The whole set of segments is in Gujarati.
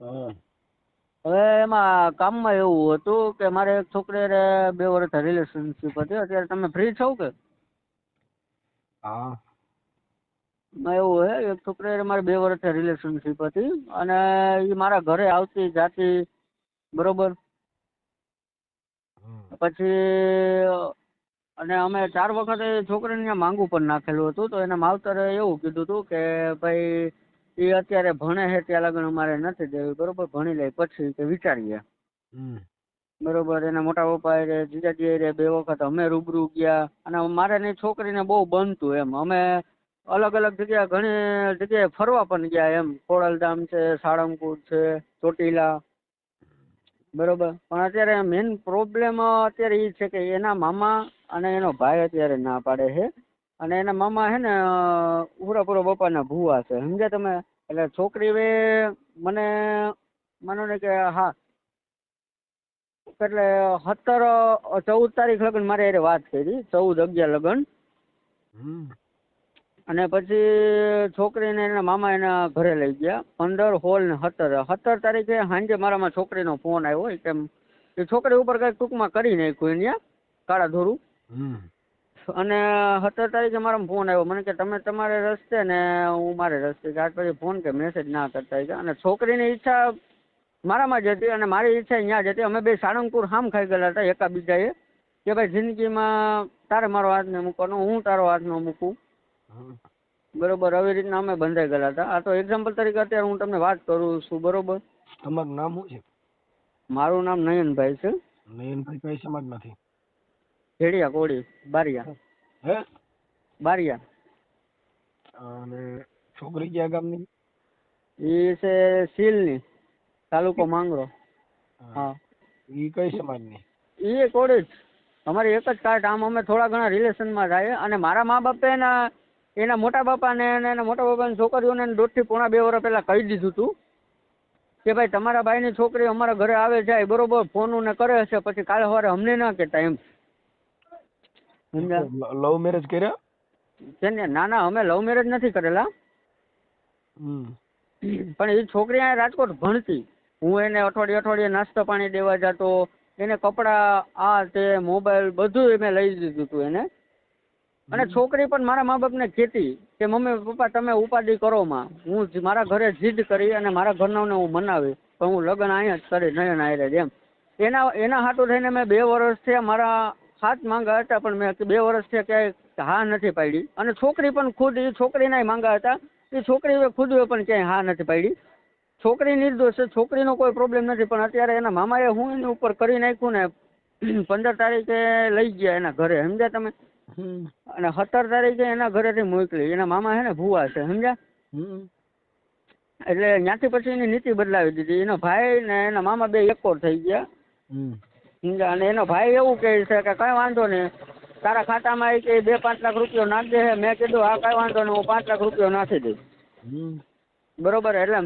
હા. હવે એમાં કામમાં એવું હતું કે મારે એક છોકરીને બે વર્ષ રિલેશનશીપ હતી. અત્યારે તમે ફ્રી છો કે? હા. એવું હે એક છોકરીને મારે બે વર્ષ રિલેશનશીપ હતી અને એ મારા ઘરે આવતી જાતી બરોબર? પછી અને અમે ચાર વખત એ છોકરીને માંગુ પણ નાખેલું હતું. તો એના માવતરે એવું કીધું હતું કે ભાઈ એ અત્યારે ભણે છે ત્યાં લગન અમારે નથી દેવી. બરોબર? ભણી લે પછી કે વિચારીએ. બરોબર? એના મોટા પપ્પા રે જીજાજી રે બે વખત અમે રૂબરૂ ગયા. અને મારે ને છોકરીને બહુ બનતું એમ. અમે અલગ અલગ જગ્યા ઘણી જગ્યાએ ફરવા પણ ગયા એમ. ખોડલધામ છે સાળંગપુર છે ચોટીલા. બરોબર? પણ અત્યારે મેઇન પ્રોબ્લેમ અત્યારે એ છે કે એના મામા અને એનો ભાઈ અત્યારે ના પાડે છે. અને એના મામા છે ને ઉરાપુરા બાપાના ભૂવા છે. સમજ્યા તમે? એટલે છોકરી હવે મને માનો ને કે હા એટલે સત્તર ચૌદ તારીખ લગન મારે એને વાત કરી ચૌદ અગિયાર લગન. અને પછી છોકરીને એના મામા એના ઘરે લઈ ગયા. પંદર હોલ ને સત્તર. સત્તર તારીખે સાંજે મારામાં છોકરીનો ફોન આવ્યો. કેમ એ છોકરી ઉપર કંઈક ટૂંકમાં કરી નાખ્યું અહીંયા કાળા ધોરું. હમ. અને સત્તર તારીખે મારા ફોન આવ્યો. મને કે તમે તમારે રસ્તે ને હું મારે રસ્તે. ત્યાર પછી ફોન કે મેસેજ ના કરતા હતા અને છોકરીની ઈચ્છા મારામાં જ હતી અને મારી ઈચ્છા અહીંયા જ હતી. અમે બે સાળંગપુર હામ ખાઈ ગયેલા હતા એકાબીજાએ. કે ભાઈ જિંદગીમાં તારે મારો હાથ ન મૂકવાનો હું તારો હાથ ન મૂકું. બરોબર આવી રીતના અમે બંધાઈ ગયેલા હતા. આ તો એક્ઝામ્પલ તરીકે અત્યારે હું તમને વાત કરું છું બરોબર? તમારું નામ શું છે? મારું નામ નયનભાઈ છે. નયનભાઈ કઈ સમાજમાંથી? ભેડિયા કોળી બારિયા. હે? બારિયા. અને છોકરી ક્યાં ગામની? એ છે સીલની તાલુકો માંગરો. હા. એ કઈ સમાજની? એ કોળી જ અમારી એક જ કાસ્ટ આમ અમે થોડા ઘણા રિલેશનમાં થાય અને મારા મા બાપે એના એના મોટા બાપાને અને એના મોટા બાપાની છોકરીઓને દોઢથી પોણા બે વર્ષ પહેલાં કહી દીધું હતું કે ભાઈ તમારા ભાઈની છોકરી અમારા ઘરે આવે જાય બરોબર ફોન ને કરે છે. પછી કાલે સવારે અમને ના કહેતા એમ. લવ મેરેજ કર્યા? છે ને ના ના અમે લવ મેરેજ નથી કરેલા. પણ એ છોકરી અહીંયા રાજકોટ ભણતી. હું એને અઠવાડિયે અઠવાડિયે નાસ્તો પાણી દેવા જતો. એને કપડાં આ તે મોબાઈલ બધું મેં લઈ દીધું હતું એને. અને છોકરી પણ મારા મા બાપને કહેતી કે મમ્મી પપ્પા તમે ઉપાધિ કરો માં. હું મારા ઘરે જીદ કરી અને મારા ઘરનાને હું મનાવી. પણ હું લગ્ન અહીંયા જ કરી નયન આયરે એમ. એના એના હાટું થઈને મેં બે વર્ષ થયા મારા હાથ માંગા હતા પણ મેં બે વર્ષ થયા ક્યાંય હા નથી પાડી. અને છોકરી પણ ખુદ એ છોકરીના માંગા હતા. એ છોકરી ખુદ પણ ક્યાંય હા નથી પાડી. છોકરી નિર્દોષ છે છોકરીનો કોઈ પ્રોબ્લેમ નથી પણ અત્યારે એના મામાએ હું એની ઉપર કરી નાખ્યું ને પંદર તારીખે લઈ ગયા એના ઘરે સમજ્યા તમે? અને સત્તર તારીખે એના ઘરેથી મોકલી. એના મામા છે ને ભૂવા છે સમજ્યા? એટલે ત્યાંથી પછી એની નીતિ બદલાવી દીધી. એનો ભાઈ ને એના મામા બે એકોર થઈ ગયા. અને એનો ભાઈ એવું કહે છે કે કઈ વાંધો નહીં. તારા ખાતામાં એ કે બે પાંચ લાખ રૂપિયો નાખ દે. મેં કીધું હા કઈ વાંધો નહીં હું પાંચ લાખ રૂપિયો નાખી દઈશ. બરોબર? એટલે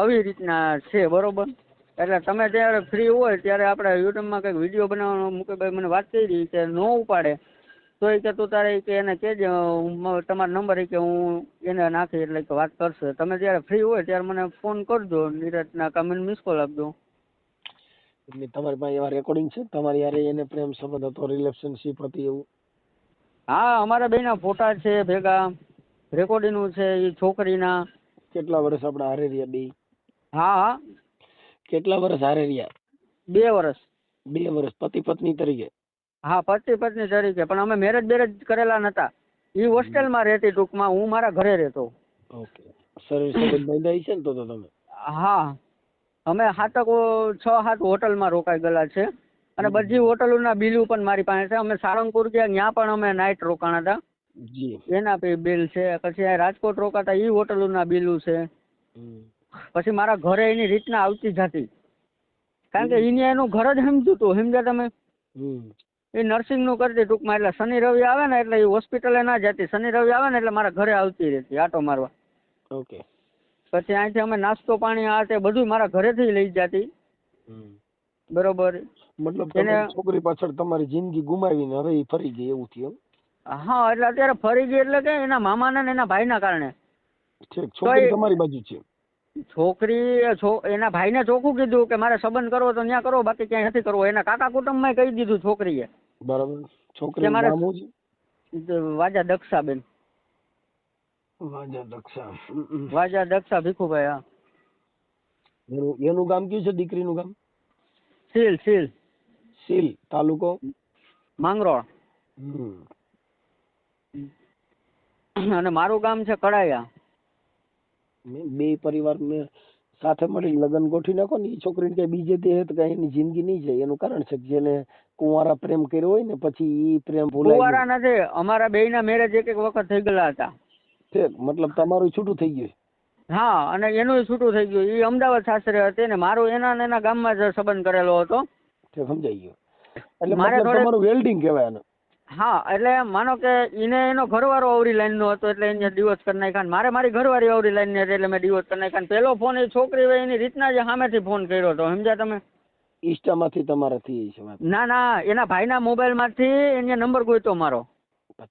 આવી રીતના છે બરોબર? એટલે તમે જ્યારે ફ્રી હોય ત્યારે આપણે યુટ્યુબમાં કંઈક વીડિયો બનાવવાનો મુકેશભાઈ મને વાત કરી કે ન ઉપાડે. તો એ કે તું તારે કે એને કહેજે તમારો નંબર એ કે હું એને નાખી એટલે કે વાત કરશે. તમે જ્યારે ફ્રી હોય ત્યારે મને ફોન કરજો નિરાતના કાં મને મિસ કોલ આપજો. એટલે તમારી પાસે એવા રેકોર્ડિંગ છે? તમારી યારે એને પ્રેમ સંબંધ હતો રિલેશનશીપ હતી એવું? હા અમારા બેના ફોટા છે ભેગા. રેકોર્ડિંગનું છે એ છોકરીના. કેટલા વર્ષ આપણે હારે રહ્યા બે હા હા. કેટલા વર્ષ હારે રહ્યા? બે વર્ષ. બે વર્ષ પતિ પત્ની તરીકે? હા પતિ પત્ની તરીકે પણ અમે મેરેજ બેરેજ કરેલા નતા. એ હોસ્ટેલમાં રહેતી ટૂંકમાં હું મારા ઘરે રહેતો. ઓકે. સર્વિસ બંધાઈ છે ને તો તમે? હા. અમે સાતક છ સાત હોટલમાં રોકાઈ ગયેલા છે. અને બધી હોટલોના બિલો પણ મારી પાસે છે. અમે સાળંગપુર ગયા ત્યાં પણ અમે નાઇટ રોકાણા હતા. જી. એના બિલ છે. પછી આ રાજકોટ રોકાતા એ હોટલોના બિલો છે. પછી મારા ઘરે એની રીતના આવતી જતી. કારણ કે એને એનું ઘર જ સમજતું હતું સમજ્યા તમે? એ નર્સિંગનું કરતી ટૂંકમાં એટલે શનિ રવિ આવે ને એટલે એ હોસ્પિટલે ના જતી. શનિ રવિ આવે ને એટલે મારા ઘરે આવતી રહેતી આટો મારવા. ઓકે. પછી અહીંથી અમે નાસ્તો પાણી આ તે બધું મારા ઘરેથી લઈ જતી. બરોબર. મતલબ એને- છોકરી પાછળ તમારી જિંદગી ગુમાવીને હવે ફરી ગઈ એવું થયું હા એટલે અત્યારે ફરી ગઈ એટલે કે એના મામાના ને એના ભાઈના કારણે. ઠીક છોકરી તમારી બાજુ છે છોકરી એના ભાઈને ચોખ્ખું કીધું કે મારે સંબંધ કરવો તો ત્યાં કરો બાકી ક્યાંય નથી કરવો. એના કાકા કુટુંબમાં કહી દીધું છોકરીએ બરાબર. છોકરી વાજા દક્ષાબેન. વાજા દક્ષા. વાજા દક્ષા ભીખુભાઈ હા. એનું એનું ગામ કયું છે? દીકરીનું ગામ? સીલ સીલ સીલ તાલુકો? માંગરોળ. હમ. અને મારું ગામ છે કડાયા. બે પરિવાર મેં સાથે મળી લગ્ન ગોઠવી નાખો ને એ છોકરીને કઈ બીજે દે તો કઈ એની જિંદગી નહીં જાય. એનું કારણ છે કે જેને કુંવારા પ્રેમ કર્યો હોય ને પછી એ પ્રેમ ભૂલાય કુંવારા નથી અમારા બેયના મેરેજ એક એક વખત થઈ ગયેલા હતા. ઠીક મતલબ તમારું છૂટું થઈ ગયું હા અને એનું છૂટું થઈ ગયું એ અમદાવાદ સાસરે હતી ને મારું એના ને એના ગામમાં જ સંબંધ કરેલો હતો. સમજાઈ ગયો. એટલે મારે તમારું વેલ્ડિંગ કહેવાય એનું હા એટલે માનો કે એને એનો ઘરવાળો અવરી લાઈન નો હતો એટલે એને ડિવોર્સ કરી નાખ્યા મારે મારી ઘરવાળી અવરી લાઈન ને હતી એટલે મેં ડિવોર્સ કરી નાખ્યા પહેલો પેલો ફોન એ છોકરી હોય એની રીતના જ સામેથી ફોન કર્યો હતો સમજ્યા તમે? ઈષ્ટામાંથી તમારાથી છે ના ના એના ભાઈના મોબાઈલમાંથી એને નંબર ગોયતો મારો.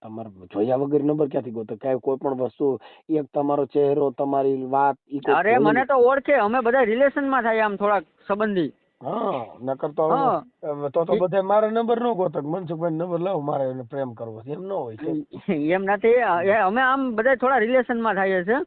તમારે જોયા વગર નંબર ક્યાંથી ગોતો કાંઈ કોઈ પણ વસ્તુ એક તમારો ચહેરો તમારી વાત ઈ કોઈ અરે મને તો ઓળખે. અમે બધા રિલેશનમાં થાય આમ થોડાક સંબંધી. હા નકર તો હા. હવે તો તો બધે મારા નંબર નો ગોતો. મનસુખભાઈ નંબર લાવો મારે એને પ્રેમ કરવો છે. એમ ન હોય છે. એમ નથી. એ અમે આમ બધા થોડા રિલેશનમાં થાય છે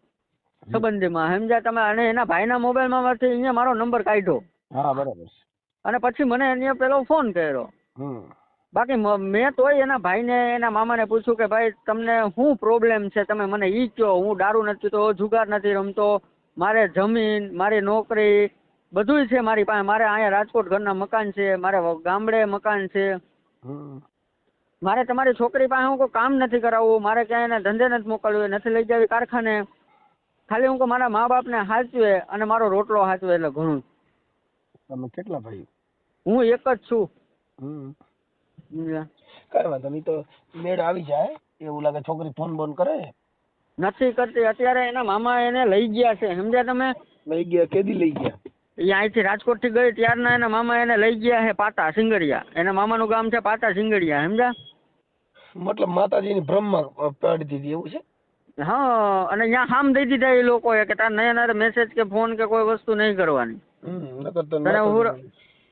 સંબંધીમાં. સમજ્યા તમે અને એના ભાઈના મોબાઈલમાંથી અહીંયા મારો નંબર કાઢ્યો. હા બરાબર છે. અને પછી મને એને પેલો ફોન કર્યો. હમ. બાકી મેં તોય એના ભાઈને એના મામાને પૂછ્યું કે ભાઈ તમને શું પ્રોબ્લેમ છે? તમે મને ઈ કહો હું દારૂ નથી પીતો જુગાર નથી રમતો મારે જમીન મારી નોકરી બધુંય છે મારી પાસે. મારે અહીંયા રાજકોટ ઘરના મકાન છે મારે ગામડે મકાન છે. મારે તમારી છોકરી પાસે હું કોઈ કામ નથી કરાવવું મારે ક્યાંય એને ધંધે નથી મોકલવું નથી લઈ જવી કારખાને. ખાલી હું મારા મા બાપને હાચવે અને મારો રોટલો હાચવે એટલે ઘણું. તમે કેટલા ભાઈ હું એક જ છું. હમ? કઈ વાંધો નહીં તો મેળ આવી જાય એવું લાગે છોકરી ફોન બોન કરે. નથી કરતી અત્યારે એના મામા એને લઈ ગયા છે સમજ્યા તમે? લઈ ગયા કેદી લઈ ગયા? એ અહીંથી રાજકોટથી ગઈ ત્યારના એના મામા એને લઈ ગયા છે પાતા સિંગડિયા. એના મામાનું ગામ છે પાતા સિંગડિયા સમજ્યા? મતલબ માતાજીની બ્રહ્મા પાડી દીધી એવું છે? હા અને ત્યાં હામ દઈ દીધા એ લોકોએ કે તાર નયા મેસેજ કે ફોન કે કોઈ વસ્તુ નહીં કરવાની. હમ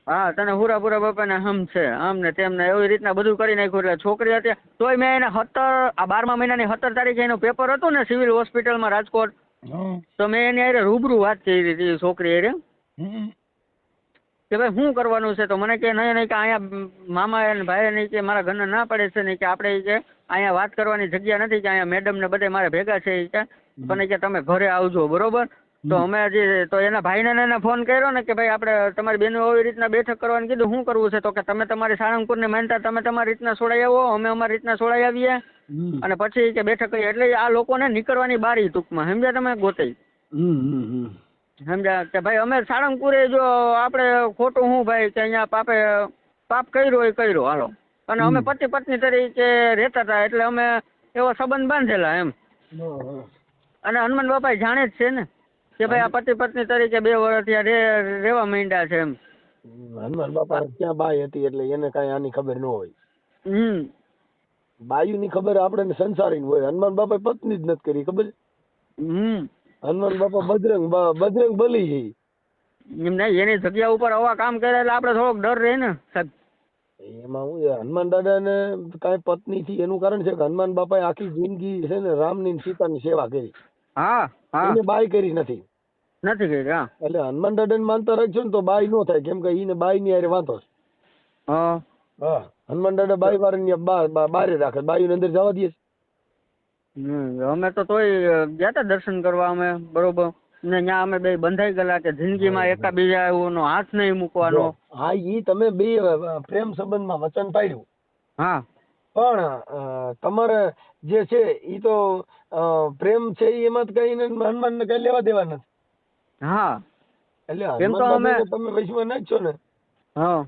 તો તને હુરા પુરા હા બાપાને હમ છે આમ ને તેમ ને એવી રીતના બધું કરી નાખ્યું એટલે છોકરી હતી. તોય મેં એને સત્તર આ બારમા મહિનાની સત્તર તારીખે એનું પેપર હતું ને સિવિલ હોસ્પિટલમાં રાજકોટ. તો મેં એની અરે રૂબરૂ વાત કરી હતી છોકરી અરે કે ભાઈ શું કરવાનું છે? તો મને કે નહીં નહીં કે અહીંયા મામા અને ભાઈ નહીં કે મારા ઘરના ના પડે છે નહીં કે આપણે કે અહીંયા વાત કરવાની જગ્યા નથી કે અહીંયા મેડમ ને બધે મારે ભેગા છે કે. મને કે તમે ઘરે આવજો બરોબર? તો અમે હજી તો એના ભાઈને એને ફોન કર્યો ને કે ભાઈ આપણે તમારી બેનો એવી રીતના બેઠક કરવાની કીધું શું કરવું છે? તો કે તમે તમારી સાળંગપુરને માનતા તમે તમારી રીતના છોડાઈ આવો અમે અમારી રીતના છોડાઈ આવીએ. અને પછી કે બેઠક કરીએ. એટલે આ લોકોને નીકળવાની બારી ટૂંકમાં. સમજ્યા તમે ગોતઈ સમજ્યા? કે ભાઈ અમે સાળંગપુરે જો આપણે ખોટું હું ભાઈ કે અહીંયા પાપે પાપ કર્યો એ કર્યો હાલો. અને અમે પતિ પત્ની તરીકે રહેતા હતા એટલે અમે એવો સંબંધ બાંધેલા એમ. અને હનુમાન બાપા જાણે જ છે ને. કે ભાઈ આ પતિ પત્ની તરીકે બે વર્ષ ત્યાં રહેવા માંડ્યા છે એમ. હનુમાન બાપા ક્યાં બાઈ હતી એટલે એને કાંઈ આની ખબર ન હોય. હમ. બાયુની ખબર આપણે સંસારી હોય. હનુમાન બાપા પત્ની જ નથી કરી ખબર હમ. હનુમાન બાપા બજરંગ બજરંગ બલી છે. એમ નહીં એની જગ્યા ઉપર આવા કામ કર્યા એટલે આપણે થોડોક ડર રહે ને સાહેબ. એમાં હું હનુમાન દાદા ને કાંઈ પત્ની થી એનું કારણ છે કે હનુમાન બાપાએ આખી જિંદગી છે ને રામની ને સીતાની સેવા કરી. હા હા. એને બાય કરી નથી. નથી કરી હા. એટલે હનુમાન દાદા માનતા રાખજો ને તો બાય નો થાય. કેમ કે એને બાયની આરે વાંધો છે. હા. હા હનુમાન દાદા બાય વાળા બા બા- બારે રાખે. બાઈ અંદર જવા દે છે. અમે તો તોય ગયા તા દર્શન કરવા અમે બરોબર. ને ત્યાં અમે બે બંધાઈ ગયેલા કે જિંદગીમાં એકા બીજા એનો હાથ નહીં મૂકવાનો. હા ઈ તમે બે પ્રેમ સંબંધમાં વચન પાડ્યું. હા. પણ તમારે જે છે ઈ તો પ્રેમ છે એમાં તો કઈ હનુમાન ને કઈ લેવા દેવા નથી હા. એટલે કેમ તો અમે- તમે વૈશ્વમાં ના જ છો ને હા.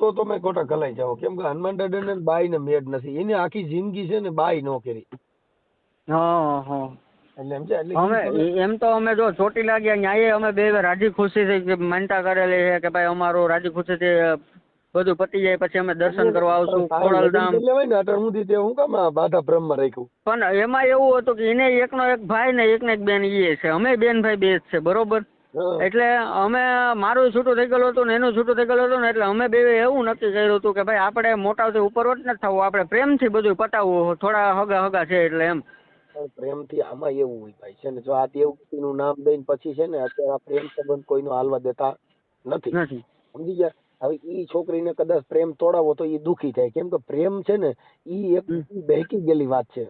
તો તમે ખોટા કલાઈ જાઓ. કેમ કે હનુમાન દાદાને બાઈ ને મેડ નથી. એની આખી જિંદગી છે ને બાઈ નો કરી. હા હા એટલે એમ છે? એટલે અમે એમ તો અમે જો ચોટી લાગ્યા ન્યાયે અમે બે રાજી ખુશી થી કે માનતા કરેલી છે કે ભાઈ અમારું રાજી ખુશી થી બધું પતી જાય પછી અમે દર્શન કરવા આવશું ખોડલધામ લેવાય ને સુધી તે હું કામ બાધા બ્રહ્મ રાખ્યું? પણ એમાં એવું હતું કે એને એકનો એક ભાઈ ને એકને એક બેન ઈએ છે. અમે બેન ભાઈ બે જ છે બરોબર? એટલે અમે મારું છૂટું થઈ ગયેલું હતું ને એનું છૂટું થઈ ગયેલું હતું ને એટલે અમે બે એવું નક્કી કર્યું હતું કે ભાઈ આપણે મોટાથી ઉપરવટ નથી થવું આપણે પ્રેમથી બધું પતાવવું થોડા હગા હગા છે એટલે એમ. પ્રેમથી આમાં એવું હોય ભાઈ છે ને? જો આ દેવકીનું નામ દઈને પછી છે ને અત્યારે આ પ્રેમ સંબંધ કોઈનો હાલવા દેતા નથી. સમજી ગયા? હવે ઈ છોકરીને કદાચ પ્રેમ તોડાવો તો ઈ દુખી થાય. કેમ કે પ્રેમ છે ને ઈ એક બહેકી ગયેલી વાત છે.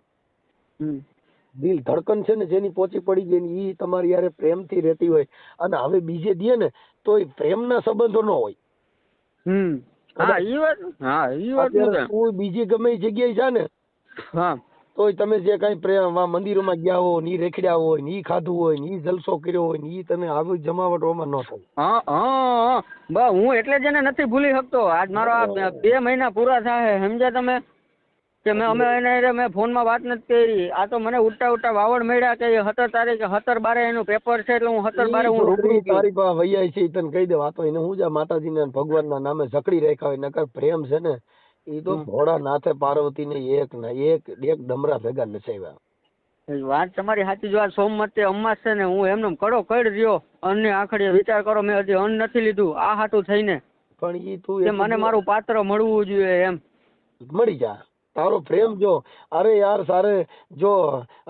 દિલ ધડકન છે ને જેની પોચી પડી ગઈ ને ઈ તમારી યારે પ્રેમથી રહેતી હોય. અને હવે બીજે દે ને તો પ્રેમ પ્રેમના સંબંધો ન હોય. હમ. હા ઈ વાત હા ઈ વાત તું બીજી ગમે એ જગ્યાએ જા ને. હા. તોય તમે જે કાંઈ મંદિરોમાં ગયા હો ની રેખડ્યા હોયની ખાધું હોયની જલસો કર્યો હોયની તને આવી જમાવટોમાં ન થાય હા હા બા હું એટલે જ એને નથી ભૂલી શકતો. આજ મારો બે- મહિના પૂરા થાય સમજ્યા તમે? કે મેં અમે એને મેં ફોનમાં વાત નથી કરી. આ તો મને ઉલટા ઉટા વાવડ મળ્યા કે સત્તર તારીખ સત્તર બારે એનું પેપર છે એટલે હું સત્તર બારે હું રૂબરૂ તારી પાસે વૈયા છે તને કહી દે વાતો એને હું જા માતાજીને ને ભગવાનના નામે જકડી રાખ્યા હોય. નકર પ્રેમ છે ને એ તો ભોળા નાથે પાર્વતી ને એક ના એક એક ડમરા ભેગા નસાવ્યા વાત તમારી સાચી જો આ સોમવતે અમાસ ને હું એમનો કડો કડ રહ્યો અન્ન આખડે વિચાર કરો મેં હજી અન્ન નથી લીધું આ હાટું થઈને. પણ ઈ તું મને મારું પાત્ર મળવું જોઈએ એમ. મળી જા. તારો પ્રેમ જો અરે યાર સારે જો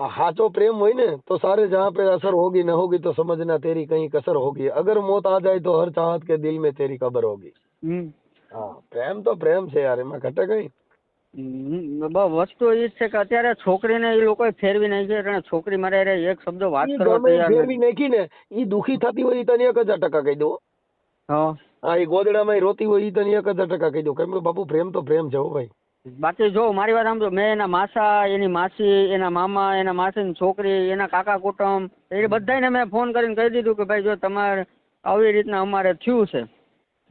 હાચો પ્રેમ હોય ને તો સારે જહાં અસર હોગી ન હોગી તો तो समझना तेरी कहीं कसर होगी अगर मौत आ તો હર ચાહત કે દિલ दिल તેરી तेरी હોગી. होगी હા પ્રેમ તો પ્રેમ છે યાર એમાં ઘટે કઈ? વસ્તુ એ છે કે અત્યારે છોકરીને એ લોકો ફેરવી નાખી અને છોકરી મારે એક શબ્દ વાત કરવા તૈયાર ફેરવી નાખી ને એ દુખી થતી હોય તને એક હજાર ટકા કહી દો હા. એ ગોદડામાં રોતી હોય ઈ તને એક હજાર ટકા કહી દો કેમ કે બાપુ પ્રેમ તો પ્રેમ છે હો ભાઈ. બાકી જો મારી વાત સમજો મેં એના માસા એની માસી એના મામા એના માસીની છોકરી એના કાકા કુટુંબ એ બધાને મેં ફોન કરીને કહી દીધું કે ભાઈ જો તમારે આવી રીતના અમારે થયું છે.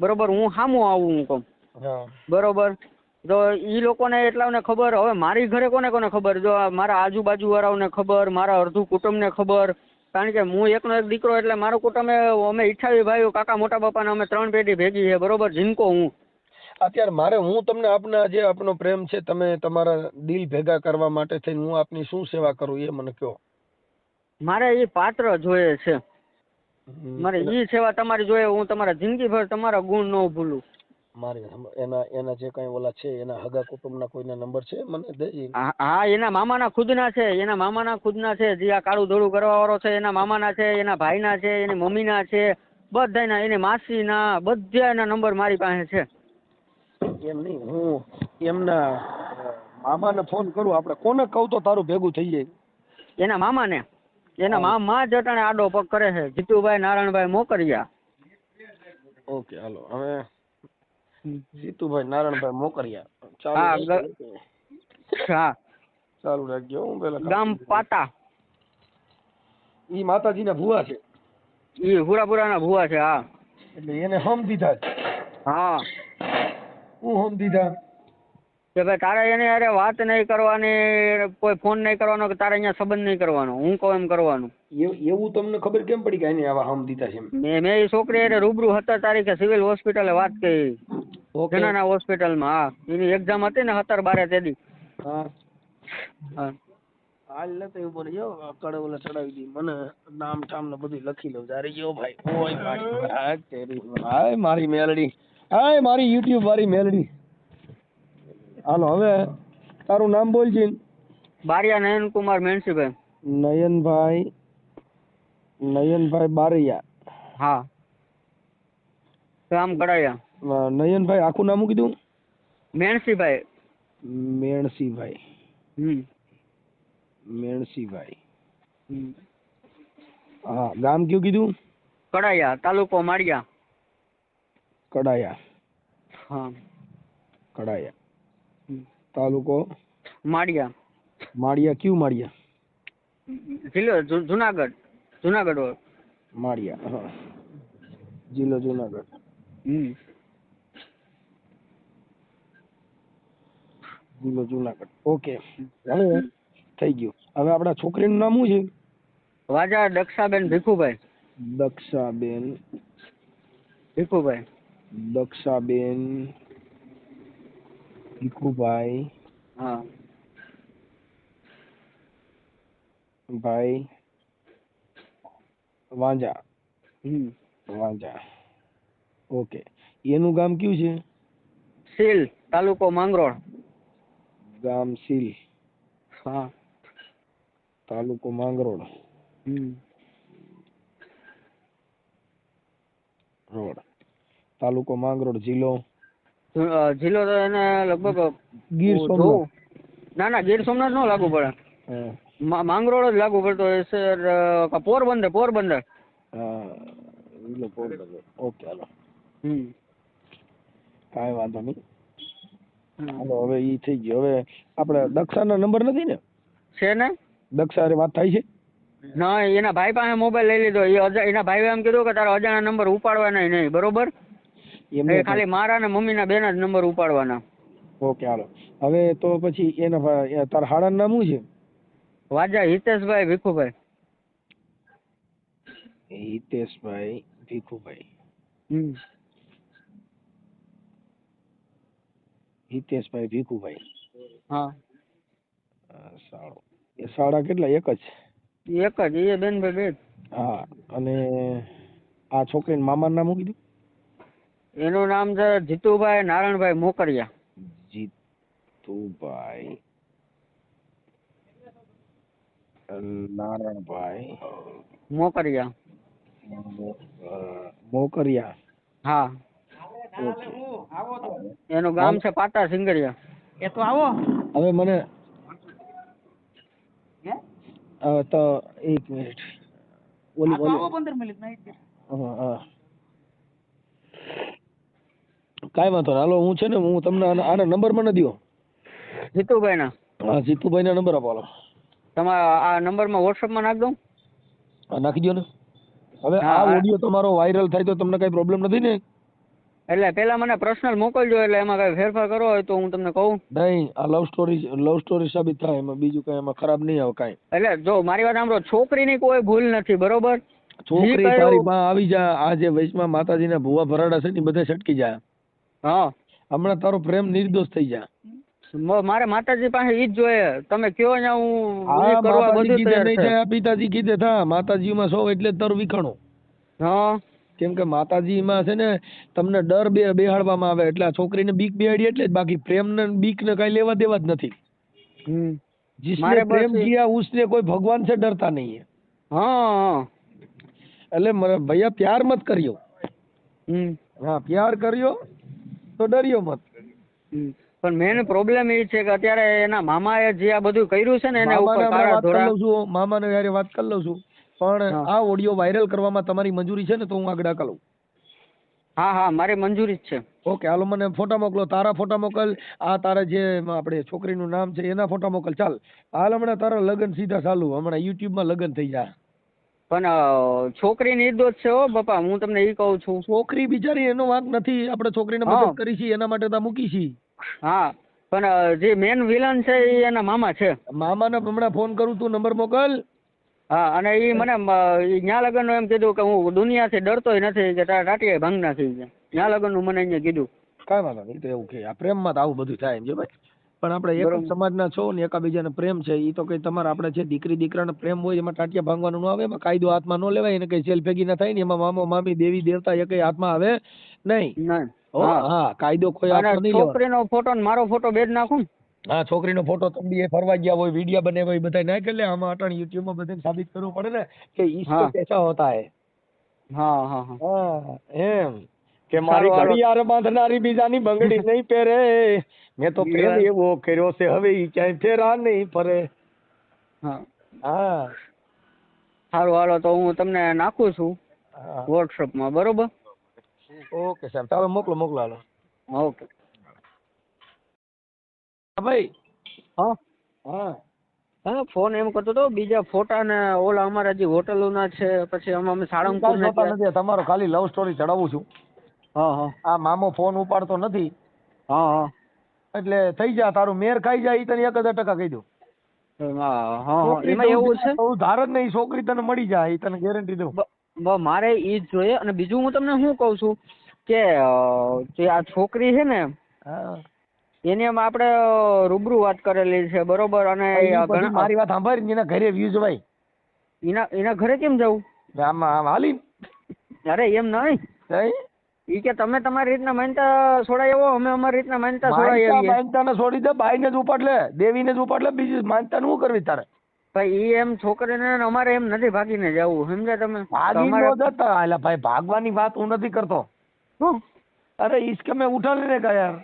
બરોબર હું સામું આવું હું કહું. હા. બરોબર? તો ઈ લોકોને એટલાને ખબર હવે મારી ઘરે કોને કોને ખબર? જો મારા આજુબાજુ વાળાઓને ખબર મારા અડધું કુટુંબને ખબર. કારણ કે હું એકનો એક દીકરો એટલે મારું કુટુંબ અમે ઈઠાવી ભાઈઓ કાકા મોટા બાપાને અમે ત્રણ પેઢી ભેગી છે બરોબર? જીનકો હું. અત્યારે મારે હું તમને આપના જે આપનો પ્રેમ છે તમે તમારા દિલ ભેગા કરવા માટે થઈને હું આપની શું સેવા કરું એ મને કહો. મારે એ પાત્ર જોઈએ છે. મારે ઈ સેવા તમારી જોઈએ હું તમારા જિંદગીભર તમારા ગુણ ન ભૂલું. મારે એના એના જે કઈ ઓલા છે એના હગા કુટુંબના કોઈના નંબર છે? મને દેજે હા એના મામાના ખુદના છે એના મામાના ખુદના છે જે આ કાળું ધોળું કરવા વાળો છે એના મામાના છે એના ભાઈના છે એની મમ્મીના છે બધાના એની માસીના બધાના નંબર મારી પાસે છે. એમ નહીં હું એમના મામાને ફોન કરું આપણે કોને કહું તો તારું ભેગું થઈ જાય. એના મામાને? એના જ અટાણે આડો પગ કરે છે. જીતુભાઈ નારાયણભાઈ મોકરિયા. ઓકે હાલો. હવે જીતુભાઈ નારાયણભાઈ મોકરિયા. ચાલુ હા. ચાલુ રાખજો હું પેલા ગામ પાટા. ઈ માતાજીના ભુવા છે. ઈ હુરાપુરાના ભુવા છે હા. એટલે એને હમ દીધા હા. હું હમ દીધા? કે ભાઈ તારે એની હારે વાત નહીં કરવાની કોઈ ફોન નહીં કરવાનો કે તારે અહીંયા સંબંધ નહીં કરવાનો હું કહું એમ કરવાનું. એવ- એવું તમને ખબર કેમ પડી કે એને આવા હમ દીધા છે મેં મેં એ છોકરી હારે રૂબરૂ સત્તર તારીખે સિવિલ હોસ્પિટલે વાત કરી. ઓકે. જનાના હોસ્પિટલમાં હા. એની એક્ઝામ હતી ને સત્તર બારે તેદી હા. હા. હાલ નતો ઉપર જો કડે ઓલા ચડાવી દી. મને નામ ઠામ ને બધું લખી લઉં. જારે યો ભાઈ ઓય મારી હા તેરી હાય મારી મેલડી. હાય મારી યુટ્યુબ વાળી મેલડી. હાલો હવે તારું નામ બોલજી બારિયા નયનકુમાર મેણસીભાઈ નયનભાઈ નયનભાઈ બારૈયા. હા. કામ કડાયા નયનભાઈ આખું નામ કીધું? મેણસીભાઈ મેણસીભાઈ. હમ. મેણસીભાઈ. હા ગામ કયું કીધું? કડાયા તાલુકો માળિયા. કડાયા હા. કડાયા. તાલુકો? માળિયા. માળિયા કયું માળિયા? જિલ્લો જુનાગઢ. જુનાગઢ માળિયા હા. જિલ્લો જુનાગઢ. હમ. જિલ્લો જુનાગઢ. ઓકે. હવે થઈ ગયું. હવે આપણા છોકરીનું નામ શું છે? વાજા દક્ષાબેન ભીખુભાઈ. દક્ષાબેન. ભીખુભાઈ. દક્ષાબેન ભીખુભાઈ હા. ભાઈ વાંજા હમ. વાંજા ઓકે એનું ગામ કયું છે? સીલ તાલુકો માંગરોળ. ગામ સીલ. હા. તાલુકો માંગરોળ. હમ. રોડ. તાલુકો માંગરોળ જિલ્લો. જિલ્લો તો એને લગભગ ગીર સોમનાથ. ના ના ગીર સોમનાથ નો લાગુ પડે. માંગરોળ જ લાગુ પડતો હોય સર પોરબંદર પોરબંદર. હા પોરબંદર. ઓકે હાલો. હમ. કાંઈ વાંધો નહીં. હાલો હવે ઈ થઈ ગયો. હવે આપણે દક્ષાનો નંબર નથી ને? છે ને? દક્ષા વાત થાય છે? ના એના ભાઈ પાસે મોબાઈલ લઈ લીધો. એ એના ભાઈએ એમ કીધું કે તારા અજાણા નંબર ઉપાડવાના નહીં બરોબર? એમને ખાલી મારા ને મમ્મીના બેના જ નંબર ઉપાડવાના. ઓકે હાલો. હવે તો પછી એના તારા હાડાનું નામ શું છે? વાજા હિતેશભાઈ ભીખુભાઈ. હિતેશભાઈ ભીખુભાઈ. હમ. હિતેશભાઈ ભીખુભાઈ. હા. સારું એ સાડા કેટલા? એક જ? એક જ એ બેન ભાઈ બે હા અને આ છોકરીને મામાનું નામ શું કીધું? એનું નામ છે જીતુભાઈ નારાયણભાઈ મોકરિયા. જીતુભાઈ નારાયણભાઈ મોકરિયા. મોકરિયા. હા. એનું ગામ છે પાટા સિંગરિયા. હવે મને તો એક મિનિટ. ઓલી ઓલી. હા હા. કાંઈ વાંધો નહીં. હાલો હું છે ને હું તમને આના આના નંબર મને દો જીતુભાઈ ના હા જીતુભાઈના નંબર આપો હાલો. તમારા આ નંબરમાં વોટ્સઅપમાં નાખ દઉં. હા, નાખી દો ને. હવે હા, આ હા. ઓડિયો તમારો વાયરલ થાય તો તમને કઈ પ્રોબ્લેમ નથી ને? એટલે પેલા મને પર્સનલ મોકલજો એટલે એમાં કઈ ફેરફાર કરવો હોય તો હું તમને કહું. નહીં આ લવ સ્ટોરી લવ સ્ટોરી સાબિત થાય એમાં બીજું કઈ એમાં ખરાબ નહીં આવે કાંઈ. એટલે જો મારી વાત સાંભળો છોકરીની કોઈ ભૂલ નથી બરોબર? છોકરી જી કયું- તારી માં આવી જા આ જે માતાજી માતાજીના ભુવા ભરાડા છે ને ઈ બધે છટકી જા હા. હમણાં તારો પ્રેમ નિર્દોષ થઈ જાય મારે માતાજી પાસે ઈ જ જોઈએ. તમે કયો ને હું કરવા બધું તૈયાર છે. પિતાજી કીધે થા માતાજીમાં સો એટલે તર વિખણો. હા. કેમ કે માતાજીમાં છે ને તમને ડર બે બેહાડવામાં આવે એટલે છોકરીને બીક બેહાડી એટલે જ બાકી પ્રેમ ને બીક ને કઈ લેવા દેવા જ નથી. જિસને પ્રેમ કિયા ઉસને કોઈ ભગવાન છે ડરતા નહીં હા એટલે ભૈયા પ્યાર મત કર્યો. હા પ્યાર કર્યો. તો ડર્યો મત. પણ મેન પ્રોબ્લેમ એ છે કે અત્યારે એના મામાએ જે આ બધું કર્યું છે ને એના ઉપર કાળા ધોરા મામાને યારે વાત કરી લઉં છું. પણ આ ઓડિયો વાયરલ કરવામાં તમારી મંજૂરી છે ને તો હું આગળ કરું હા હા મારી મંજૂરી જ છે. ઓકે હાલો મને ફોટા મોકલો તારા ફોટા મોકલ આ તારા જે આપણે છોકરીનું નામ છે એના ફોટા મોકલ ચાલ. હાલ હમણાં તારા લગ્ન સીધા ચાલુ હમણાં યુટ્યુબમાં લગ્ન થઈ જાય પણ છોકરી નિર્દોષ છે હો બાપા. હું તમને એ કહું છું. છોકરી બિચારી એનો વાંક નથી. આપણે છોકરીને. મદદ કરી છે એના માટે તો મૂકી છે હા. પણ જે મેન વિલન છે એ એના મામા છે. મામાને હમણાં ફોન કરું તું નંબર મોકલ. હા અને એ મને મ, ન્યા લગનનું એમ કીધું કે હું દુનિયાથી ડરતોય નથી કે તારા ટાટિયા ભાંગ નાખી છે ન્યા લગનનું મને અહીંયા કીધું. કાંઈ વાંધો નહીં તો એવું કે આ પ્રેમમાં તો આવું બધું થાય એમ છે ભાઈ. પણ આપણે એક સમાજના છો ને એકાબીજાને પ્રેમ છે એ તો કઈ તમારે આપણે જે દીકરી દીકરાને પ્રેમ હોય એમાં ટાંટિયા ભાંગવાનું ન આવે એમાં કાયદો હાથમાં ન લેવાય એને કઈ ભેગી ના થાય ને એમાં મામો મામી દેવી દેવતા એ કઈ હાથમાં આવે નહીં. હા. કાયદો કોઈ હાથમાં નહીં છોકરીનો ફોટો ને મારો ફોટો બેડ નાખું ને? હા છોકરીનો ફોટો તમે એ ફરવા ગયા હોય વીડિયો બને હોય બધા નાખે લે આમાં અટણ યુટ્યુબમાં બધાને સાબિત કરવું પડે ને કે ઈશ્ક કેસા હોતા હા હા હા. હા એમ. કે મારી. ઘડિયાળ બાંધનારી બીજાની બંગડી નહીં પહેરે. મેં તો પ્રેમ એવો કર્યો છે હવે ઈ ક્યાંય ફેરા નહીં ફરે. હા. હા. સારું હાલો તો હું તમને નાખું છું વોટ્સઅપમાં બરોબર? ઓકે સાહેબ ચાલો મોકલો મોકલો હાલો. ઓકે. ભાઈ. હા? હા. હા ફોન એમ કરતો હતો બીજા ફોટા ને ઓલા અમારા જે હોટલોના છે પછી અમે સાળંગપુર તમારો ખાલી લવ સ્ટોરી ચડાવું છું. આ મામો ફોન ઉપાડતો નથી. એટલે થઈ જા તારું મેર ખાઈ જાય તને એક હજાર ટકા કહી દઉં. એમાં એવું છે નહીં છોકરી તને મળી જાય તને ગેરંટી દઉં. બ- બ- મારે એ જ જોઈએ. અને બીજું હું તમને શું કહું છું કે જે આ છોકરી છે ને હા. એની એમ આપણે રૂબરૂ વાત કરેલી છે બરોબર? અને મારી વાત સાંભળી એના ઘરે વ્યૂઝ ભાઈ એના એના ઘરે કેમ જવું? આમાં આમ હાલી અરે એમ નહીં? ઈ કે તમે તમારી રીતના માનતા છોડાય એવો અમે અમારી રીતના માનતા છોડાય માનતા એવી માનતાને છોડી દે બાઈને જ ઉપાડ લે દેવીને જ ઉપાડ લે બીજી માનતા શું કરવી તારે ભાઈ ઈ એમ છોકરીને ને અમારે એમ નથી ભાગીને જવું સમજ્યા તમે ભાગી તમારે નો જતા એટલે ભાઈ ભાગવાની વાત હું નથી કરતો શું? અરે इसके में उठा लेने का यार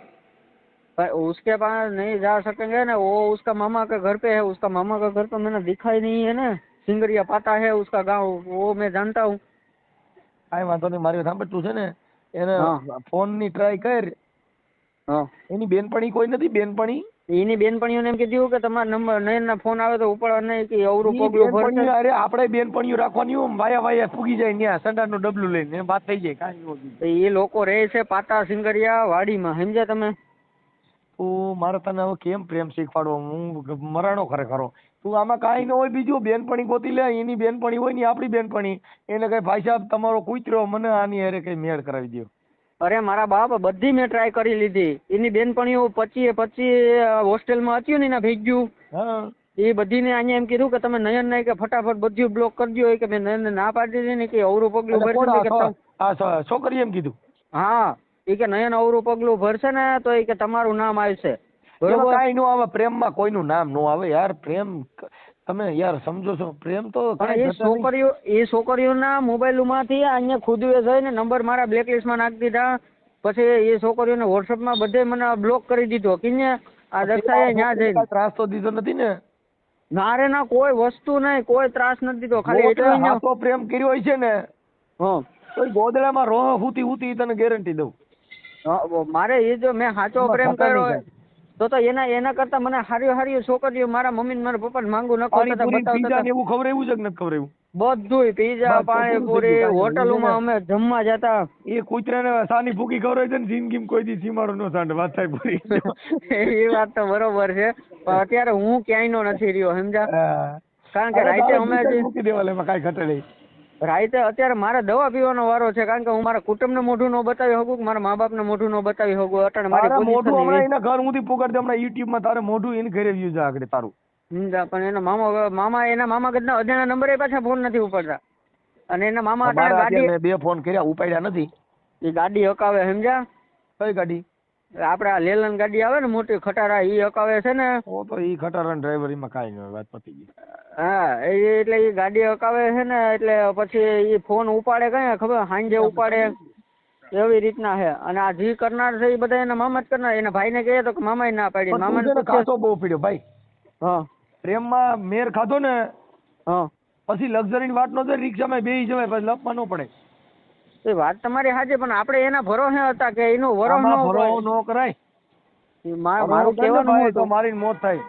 भाई उसके पास नहीं जा सकेंगे ना वो उसका मामा का घर पे है उसका मामा का घर तो मैंने दिखा ही नहीं है ना सिंगरिया पाता है उसका गांव वो मैं जानता हूँ કાંઈ વાંધો નહીં મારી વાત સાંભળ તું છે ને એને ફોનની ટ્રાય કર. એની બેનપણી કોઈ નથી બેનપણી? એની બેનપણીઓને એમ કીધું કે તમારા નંબર નયન ના ફોન આવે તો ઉપાડવા નહીં કે અવરું પગલું ભરશે અરે આપણે બેનપણીઓ રાખવાની હોય, વાયા વાયા ફૂગી જાય ત્યાં સંડાસનું ડબલું લઈને વાત થઈ જાય કાંઈ ન એ લોકો રહે છે પાતા સિંગરિયા વાડીમાં સમજ્યા તમે? તું મારે તને હવે કેમ પ્રેમ શીખવાડો હું મરાણો ખરેખરો. તું આમાં કાંઈ ન હોય બીજું બેનપણી ગોતી લે એની બેનપણી હોય ને આપણી બેનપણી. એને કઈ ભાઈ સાહેબ તમારો કૂતરો મને આની હારે કઈ મેળ કરાવી દો અરે મારા બાપ બધી મેં ટ્રાય કરી લીધી. એની બેનપણીઓ પચી પચી હોસ્ટેલમાં હતી ને એના ભેગ્યું એ બધીને અહીંયા એમ કીધું કે તમે નયન નહીં કે ફટાફટ બધું બ્લોક કરજો કે મેં નયન ના પાડી દીધી ને કે અવરું પગલું ભરશે કોણ કે છો- તમ- આ છો- છોકરીએ એમ કીધું? હા એ કે નયન અવરું પગલું ભરશે ને તો એ કે તમારું નામ આવશે. બરોબર? કાંઈ નો આવે પ્રેમમાં કોઈનું નામ નો આવે યાર પ્રેમ તમે યાર સમજો છો પ્રેમ તો એ છોકરીઓ એ છોકરીઓના મોબાઈલમાંથી અહીંયા ખુદવે જઈને નંબર મારા બ્લેકલિસ્ટમાં નાખી દીધા. પછી એ છોકરીઓને વોટ્સઅપમાં બધે મને બ્લોક કરી દીધો. કે આ દર્શાય ન્યા જઈને. ત્રાસ તો દીધો નથી ને? ના રે ના કોઈ વસ્તુ નહીં કોઈ ત્રાસ નથી દીધો. ખાલી એટલું પ્રેમ કર્યો હોય છે ને હં. તો ગોદડામાં રોહ હુતી હુતી તને ગેરંટી દઉં. મારે એ જો મેં સાચો પ્રેમ કર્યો હોય, તો તો એના એના કરતા મને હારી હારી છોકરીઓ મારા મમ્મી ને મારા પપ્પા માંગુ ન કરતા બતાવતા ને એવું ખવડાવ્યું છે કે નથી ખવડાવ્યું બધું પીઝા પાણીપુરી બધું હોટલોમાં અમે જમવા જતા. એ કૂતરાને સાની ભૂકી ખવડાવી છે ને જિંદગીમાં કોઈ દી સીમાડો નો સાંડ વાત થાય પૂરી. એ વાત તો બરોબર છે પણ અત્યારે હું ક્યાંય નો નથી રહ્યો સમજા કારણ કે રાઈતે રાતે અમે બીજા માં કાંઈ ઘટે નહીં. રાતે અત્યારે મારે દવા પીવાનો વારો છે કારણ કે હું મારા કુટુંબને મોઢું ન બતાવી શકું કે મારા મા બાપને મોઢું ન બતાવી શકું. અટણ મારી મોઢું હમણાં એના ઘર સુધી પુગાડી દે હમણાં YouTube માં તારે મોઢું એને ઘરે વ્યૂ આવે આગળ તારું. સમજા પણ એના મામા મામા એના મામા કદના અજાણ્યા નંબરે પાછા ફોન નથી ઉપાડતા. અને એના મામા ગાડી બે ફોન કર્યા ઉપાડ્યા નથી. એ ગાડી હકાવે સમજ્યા? કઈ ગાડી? આપણે આ લેલન ગાડી આવે ને મોટી ખટારા ઈ હકાવે છે ને? ઓ તો ઈ ખટારા ડ્રાઈવર એમાં કાઈ નહીં વાત પતી ગઈ. હા એ એટલે એ ગાડી હકાવે છે ને એટલે પછી એ ફોન ઉપાડે કઈ ખબર? સાંજે ઉપાડે. એવી રીતના છે. અને આ જી કરનાર છે એ બધા એના મામા જ કરનાર. એના ભાઈને કહે તો કે મામાએ ના પાડી. મામા ને કાચો બહુ પીડ્યો ભાઈ. હા. પ્રેમમાં મેર ખાધો ને હા. પછી લક્ઝરીની વાત નો રિક્ષામાં બે જવાય પછી લપમાં ન પડે. એ વાત તમારી સાચી પણ આપણે એના ભરોસે હતા કે એનો વરો ન ભરો નો ન કરાય. મારું ને કહેવાનું તો મારી મોત થાય.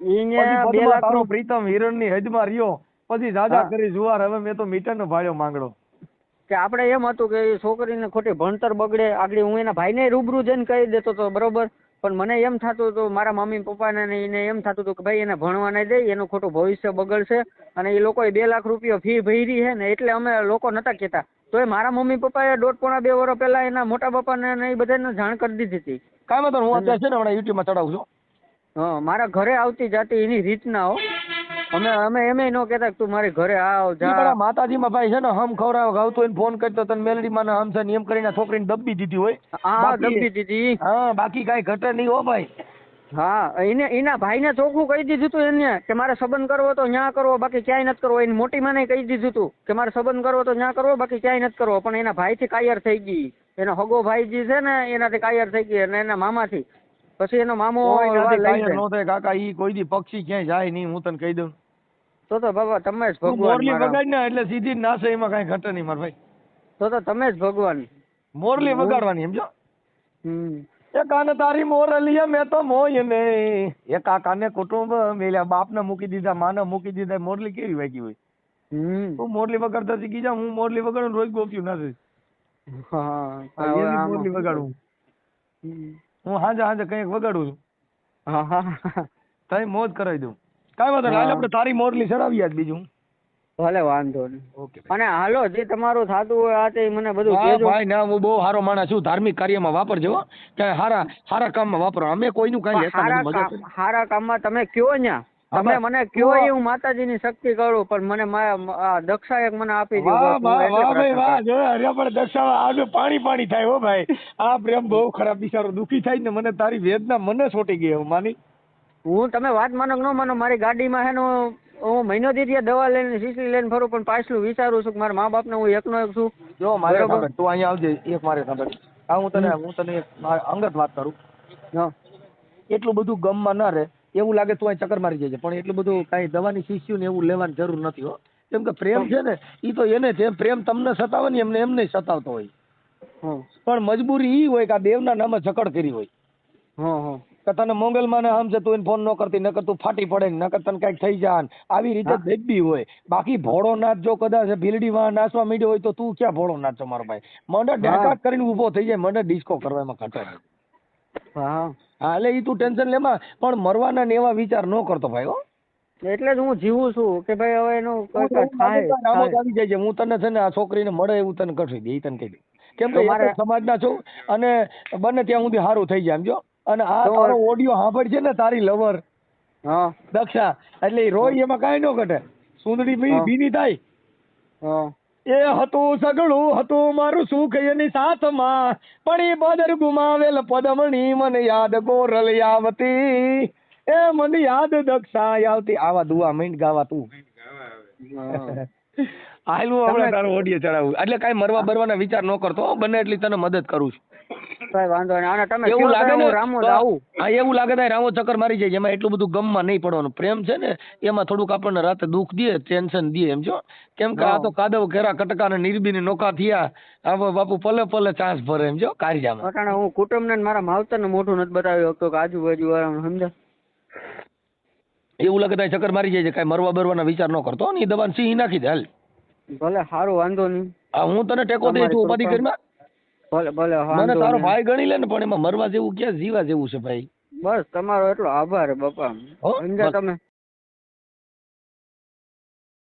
ઈને બે લાખ નો પ્રીતમ હિરણની હદમાં રહ્યો. પછી દાદા કરી જુવાર હવે મેં તો મીટરનો ભાડ્યો માંગડો. કે આપણે એમ હતું કે છોકરીને ખોટી ભણતર બગડે આગળ હું એના ભાઈને રૂબરૂ જઈને કહી દેતો તો બરોબર પણ મને એમ થતું હતું મારા મમ્મી પપ્પાને ને એને એમ થતું હતું કે ભાઈ એને ભણવા નહીં દે એનું ખોટું ભવિષ્ય બગડશે અને એ લોકોએ બે લાખ રૂપિયા ફી ભરી છે ને એટલે અમે લોકો નતા કહેતા. તો એ મારા મમ્મી પપ્પાએ દોઢ પોણા બે વર્ષ પહેલા એના મોટા પપ્પાને ને એ બધાને જાણ કરી દીધી હતી. કાંઈ વાંધો હું અત્યારે છે ને હમણાં યુટ્યુબમાં ચડાવું છું? હા મારા ઘરે આવતી જાતી એની રીતના હો. અમે અમે એમે ન કહેતા કે તું મારી ઘરે આવ જા. માતાજી માં ભાઈ છે ને હમ ખવરાવ ગાવતો એને ફોન કરતો તને મેલડી માં હમ છે ને એમ કરીને છોકરીને દબી દીધી હોય. હા દબી દીધી હા બાકી કાંઈ ઘટે નહીં હો ભાઈ. હા એને એના ભાઈને ચોખ્ખું કહી દીધું હતું એને કે મારે સંબંધ કરવો તો ન્યા કરવો બાકી ક્યાંય નથી કરવો. એની મોટી માને કહી દીધું હતું કે મારે સંબંધ કરવો તો ન્યા કરવો બાકી ક્યાંય નથી કરવો. પણ એના ભાઈથી કાયર થઈ ગઈ. એનો હગો ભાઈ જે છે ને એનાથી કાયર થઈ ગઈ અને એના મામાથી. પછી એનો મામો કાકા ઈ કોઈ દી પક્ષી ક્યાંય જાય નહીં હું તને કહી દઉં. તો તો બાબા તમે જ ભગવાન મોરલી વગાડ ને એટલે સીધી નાશે એમાં કઈ ઘટે નહીં મારા ભાઈ. તો તો તમે જ ભગવાન. મોરલી વગાડવાની સમજો? હમ. એ કાને તારી મોરલીએ મેં તો મોય ને એ કાકાને કુટુંબ મેલ્યા બાપને મૂકી દીધા માને મૂકી દીધા મોરલી કેવી વાગી હોય? તું મોરલી વગાડતા શીખી જા હું મોરલી વગાડું રોજ ગોપ્યું નથી મોરલી વગાડું. હું હાજે હાજે કંઈક વગાડું છું. હા હા. તઈ મોજ કરાવી દઉં. કાંઈ વાંધો હાલ આપણે તારી મોરલી ચડાવી આજ બીજું. ભલે વાંધો નહીં. અને હાલો જે તમારું થતું હોય આ તે મને બધું હા કહેજો. ભાઈ ના હું બહુ સારો માણસ છું. ધાર્મિક કાર્યમાં વાપરજો કે હારા હારા કામમાં વાપરો. અમે કોઈનું કાંઈ લેતા નથી હારા કામમાં તમે કયો ન્યા? તમે મને કયો એ હું માતાજીની શક્તિ કરું પણ મને મા- આ દક્ષા એક મને આપી દો વાહ હું ભાઈ વાહ. જો અરે પણ દક્ષા આજે પાણી પાણી થાય હો ભાઈ. આ પ્રેમ બહુ ખરાબ બિચારો. દુખી થાય ને મને તારી વેદના મને છોટી ગઈ હું માની. હું તમે વાત માનો ન માનો મારી ગાડીમાં હેનો હું મહિનો દી ત્યાં દવા લઈને શીશી લઈને ફરું પણ પાછલું વિચારું છું કે મારા મા બાપને હું એકનો એક છું. જો મારે. સાંભળ, તું અહીંયા આવજે એક મારે સાંભળ. હા હું તને હું તને એક અંગત વાત કરું. હા. એટલું બધું ગમમાં ના રહે. એવું લાગે તું અહીં ચક્કર મારી જાય છે પણ એટલું બધું કાંઈ દવાની શીશ્યું ને એવું લેવાની જરૂર નથી હો. કેમ કે પ્રેમ છે ને એ તો એને જેમ પ્રેમ તમને સતાવે ને એમને એમને સતાવતો હોય. પણ મજબૂરી ઈ હોય કે આ દેવના નામે જકડ કરી હોય. હા હા. કે તને ને આમ તું એને ફોન ન કરતી નકર તું ફાટી પડે ને નકર તને કંઈક થઈ જાય આવી રીતે બેબી હોય. બાકી ભોળો નાથ જો કદાચ ભીલડી માં નાચવા માંડ્યો હોય તો તું ક્યાં ભોળો નાથ છો મારો ભાઈ? મને ડેકાટ કરીને ઊભો થઈ જાય મને ડિસ્કો કરવામાં ઘટે હા. એટલે ઈ તું ટેન્શન લેમાં પણ મરવાના ને એવા વિચાર ન કરતો ભાઈ હો. એટલે જ હું જીવું છું કે ભાઈ હવે એનું થાય આવી જાય છે. હું તને છે ને આ છોકરીને મળે એવું તને કરી દે ઈ તને કહી દે. કેમ કે સમાજના છું અને બને ત્યાં સુધી સારું થઈ જાય સમજો? અને આ તારો ઓડિયો સાંભળ છે ને તારી લવર હા. દક્ષા એટલે રોય એમાં કાંઈ ન ઘટે. સુંદડી હા. થાય. હા. એ હતું સગળું હતું મારું સુખ એની સાથમાં પણ એ બદર ગુમાવેલ પદમણી મને યાદ ગોરલ આવતી. એ મને યાદ દક્ષા આવતી. આવા દુવા મીંડ ગાવા તું. હા. આયલું હમણાં તારો ઓડિયો ચડાવું. એટલે કાઈ મરવા બરવાના વિચાર ન કરતો બને એટલી તને મદદ કરું છું. કઈ વાંધો નહીં. અને તમે એવું લાગે ને રામો આવું હા એવું લાગે થાય રામો ચક્કર મારી જાય એમાં એટલું બધું ગમમાં નહીં પડવાનું. પ્રેમ છે ને એમાં થોડુંક આપણને રાતે દુઃખ દે ટેન્શન દે એમ જો કેમ કે આ તો કાદવ ઘેરા કટકા ને નિર્બીને નોકા થયા આ બાપુ પલે પલે ચાન્સ ભરે એમ જો કારિયામાં કારણ હું કુટુંબ ને મારા માવતરને મોઢું નથી બતાવ્યું કે આજુબાજુ વાળા સમજા એવું લાગે ચક્કર મારી જાય છે કાંઈ મરવા બરવાના વિચાર ન કરતો ને એ દબાણ સિંહ નાખી દે હાલ. ભલે સારું વાંધો નહીં. આ હું તને ટેકો દઈ તું ઉપાધિ કરી ભલે ભલે મને તારો ભાઈ ગણી લે ને પણ એમાં મરવા જેવું ક્યાં જીવા જેવું છે ભાઈ? બસ તમારો એટલો આભાર બાપા. સમજ્યા તમે?